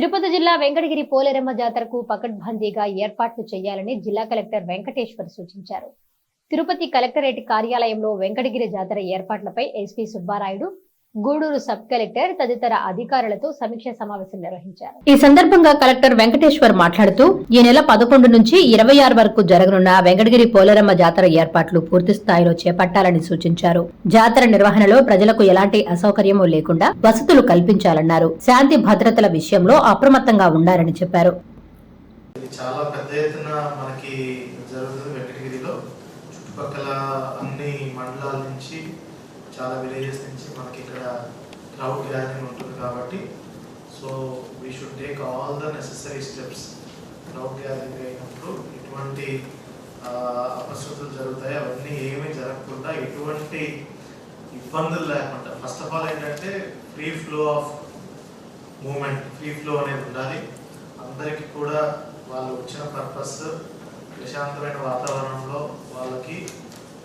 తిరుపతి జిల్లా వెంకటగిరి పోలేరమ్మ జాతరకు పకడ్బందీగా ఏర్పాట్లు చేయాలని జిల్లా కలెక్టర్ వెంకటేశ్వర్ సూచించారు. తిరుపతి కలెక్టరేట్ కార్యాలయంలో వెంకటగిరి జాతర ఏర్పాట్లపై SP Subbarayudu Gudur sub collector తదితర అధికారులతో సమీక్ష సమావేశం నిర్వహించారు. ఈ సందర్భంగా కలెక్టర్ వెంకటేశ్వర్ మాట్లాడుతూ ఈ నెల పదకొండు నుంచి ఇరవై ఆరు వరకు జరగనున్న వెంకటగిరి పోలేరమ్మ జాతర ఏర్పాట్లు పూర్తి స్థాయిలో చేపట్టాలని సూచించారు. జాతర నిర్వహణలో ప్రజలకు ఎలాంటి అసౌకర్యమూ లేకుండా వసతులు కల్పించాలన్నారు. శాంతి భద్రతల విషయంలో అప్రమత్తంగా ఉండాలని చెప్పారు. ఇది చాలా పెద్ద ఎత్తున మనకి జరుగుతుంది వెంకటగిరిలో. చుట్టుపక్కల అన్ని మండలాల నుంచి చాలా విలేజెస్ నుంచి మనకి ఇక్కడ క్లౌడ్ గ్యాదరింగ్ ఉంటుంది కాబట్టి so we should take all the necessary steps crowd gathering అయినప్పుడు ఎటువంటి ఆ, అపశృతులు జరుగుతాయి అవన్నీ ఏమీ జరగకుండా ఎటువంటి ఇబ్బందులు లేకుండా ఫస్ట్ ఆఫ్ ఆల్ ఏంటంటే free flow of movement free flow అనేది ఉండాలి. అందరికీ కూడా వాళ్ళు వచ్చిన పర్పస్ ప్రశాంతమైన వాతావరణంలో వాళ్ళకి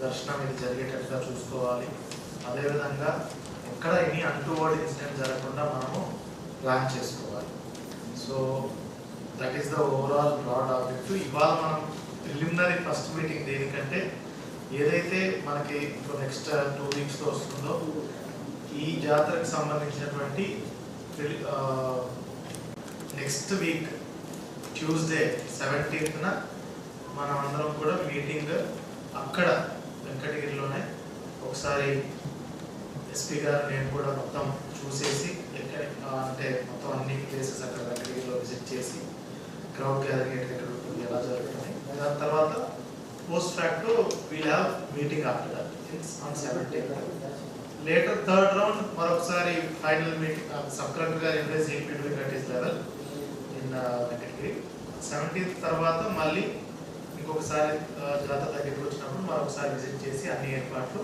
దర్శనం ఇది జరిగేటట్టుగా చూసుకోవాలి. అదేవిధంగా ఎక్కడ ఎనీ అన్టువర్డ్ ఇన్సిడెంట్ జరగకుండా మనము ప్లాన్ చేసుకోవాలి. So that is the overall broad objective ఇవాళ మనం ప్రిలిమినరీ ఫస్ట్ మీటింగ్ దేనికంటే ఏదైతే మనకి ఇప్పుడు నెక్స్ట్ టూ వీక్స్లో వస్తుందో ఈ జాతరకు సంబంధించినటువంటి నెక్స్ట్ వీక్ ట్యూస్డే సెవెంటీన్త్న మనం అందరం కూడా మీటింగ్ అక్కడ వెంకటగిరిలోనే ఒకసారి ఎస్పీ గారు నేను కూడా మొత్తం చూసేసి ఎక్కడ అంటే మొత్తం అన్ని ప్లేసెస్ అక్కడ దగ్గరలో విజిట్ చేసి క్రౌడ్ గ్యాదరింగ్ ఎక్కడ ఉంటుంది ఎలా జరుగుతుంది దాని తర్వాత post fact we'll have meeting after that on seventeen later third round మరొకసారి ఫైనల్ మీటింగ్ సబ్ కలెక్టర్ గారు ఎంప్రెస్ ఏంటి doing at level in Venkatagiri seventeenth తర్వాత మళ్ళీ ఇంకొకసారి జాతర దగ్గరికి వచ్చినప్పుడు మరొకసారి విజిట్ చేసి అన్ని ఏర్పాట్లు